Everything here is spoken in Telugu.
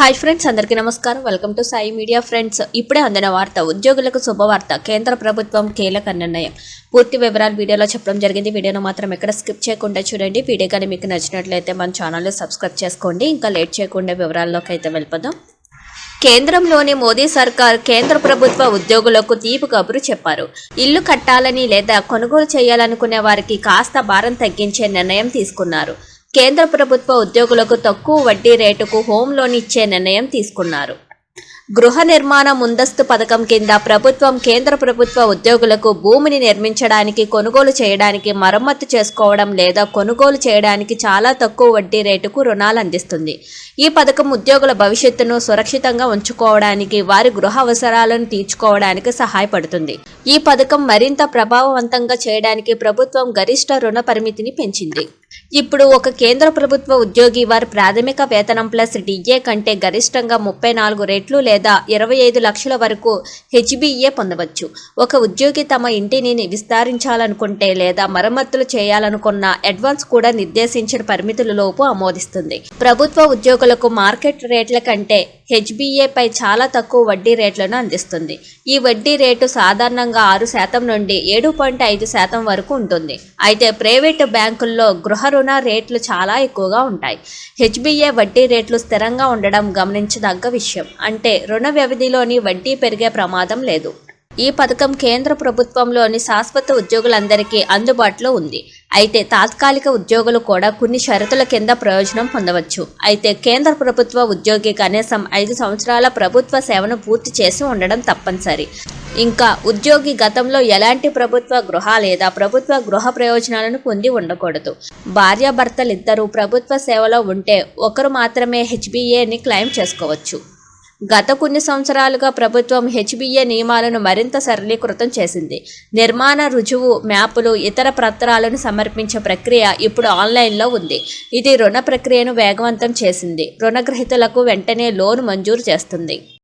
హాయ్ ఫ్రెండ్స్ అందరికీ నమస్కారం. Welcome to Sai media friends ఇప్పుడే అందిన వార్త ఉద్యోగులకు శుభవార్త కేంద్ర ప్రభుత్వం కీలక నిర్ణయం. పూర్తి వివరాలు వీడియోలో చెప్పడం జరిగింది. వీడియోను మాత్రం ఎక్కడ స్కిప్ చేయకుండా చూడండి. వీడియో కానీ మీకు నచ్చినట్లయితే మన ఛానల్ని సబ్స్క్రైబ్ చేసుకోండి. ఇంకా లేట్ చేయకుండా వివరాల్లోకి అయితే వెళ్ళిపోదాం. కేంద్రంలోని మోదీ సర్కార్ కేంద్ర ప్రభుత్వ ఉద్యోగులకు తీపి కబురు చెప్పారు. ఇల్లు కట్టాలని లేదా కొనుగోలు చేయాలనుకునే వారికి కాస్త భారం తగ్గించే నిర్ణయం తీసుకున్నారు. కేంద్ర ప్రభుత్వ ఉద్యోగులకు తక్కువ వడ్డీ రేటుకు హోమ్ లోన్ ఇచ్చే నిర్ణయం తీసుకున్నారు. గృహ నిర్మాణ ముందస్తు పథకం కింద ప్రభుత్వం కేంద్ర ప్రభుత్వ ఉద్యోగులకు భూమిని నిర్మించడానికి కొనుగోలు చేయడానికి మరమ్మతు చేసుకోవడం లేదా కొనుగోలు చేయడానికి చాలా తక్కువ వడ్డీ రేటుకు రుణాలు అందిస్తుంది. ఈ పథకం ఉద్యోగుల భవిష్యత్తును సురక్షితంగా ఉంచుకోవడానికి వారి గృహ అవసరాలను తీర్చుకోవడానికి సహాయపడుతుంది. ఈ పథకం మరింత ప్రభావవంతంగా చేయడానికి ప్రభుత్వం గరిష్ట రుణ పరిమితిని పెంచింది. ఇప్పుడు ఒక కేంద్ర ప్రభుత్వ ఉద్యోగి వారి ప్రాథమిక వేతనం ప్లస్ డిఏ కంటే గరిష్టంగా ముప్పై నాలుగు రెట్లు లేదా ఇరవై ఐదు లక్షల వరకు హెచ్బిఏ పొందవచ్చు. ఒక ఉద్యోగి తమ ఇంటిని విస్తరించాలనుకుంటే లేదా మరమ్మతులు చేయాలనుకున్న అడ్వాన్స్ కూడా నిర్దేశించిన పరిమితుల లోపు ఆమోదిస్తుంది. ప్రభుత్వ ఉద్యోగులకు మార్కెట్ రేట్ల కంటే హెచ్బిఏపై చాలా తక్కువ వడ్డీ రేట్లను అందిస్తుంది. ఈ వడ్డీ రేటు సాధారణంగా ఆరు శాతం నుండి ఏడు పాయింట్ ఐదు శాతం వరకు ఉంటుంది. అయితే ప్రైవేటు బ్యాంకుల్లో గృహ రుణ రేట్లు చాలా ఎక్కువగా ఉంటాయి. హెచ్బిఏ వడ్డీ రేట్లు స్థిరంగా ఉండడం గమనించదగ్గ విషయం. అంటే రుణ వ్యవధిలోని వడ్డీ పెరిగే ప్రమాదం లేదు. ఈ పథకం కేంద్ర ప్రభుత్వంలోని శాశ్వత ఉద్యోగులందరికీ అందుబాటులో ఉంది. అయితే తాత్కాలిక ఉద్యోగులు కూడా కొన్ని షరతుల కింద ప్రయోజనం పొందవచ్చు. అయితే కేంద్ర ప్రభుత్వ ఉద్యోగి కనీసం ఐదు సంవత్సరాల ప్రభుత్వ సేవను పూర్తి చేసి ఉండడం తప్పనిసరి. ఇంకా ఉద్యోగి గతంలో ఎలాంటి ప్రభుత్వ గృహ లేదా ప్రభుత్వ గృహ ప్రయోజనాలను పొంది ఉండకూడదు. భార్యాభర్తలిద్దరూ ప్రభుత్వ సేవలో ఉంటే ఒకరు మాత్రమే హెచ్బిఏని క్లెయిమ్ చేసుకోవచ్చు. గత కొన్ని సంవత్సరాలుగా ప్రభుత్వం హెచ్బిఏ నియమాలను మరింత సరళీకృతం చేసింది. నిర్మాణ రుజువు మ్యాపులు ఇతర పత్రాలను సమర్పించే ప్రక్రియ ఇప్పుడు ఆన్లైన్లో ఉంది. ఇది రుణ ప్రక్రియను వేగవంతం చేసింది. రుణగ్రహీతలకు వెంటనే లోన్ మంజూరు చేస్తుంది.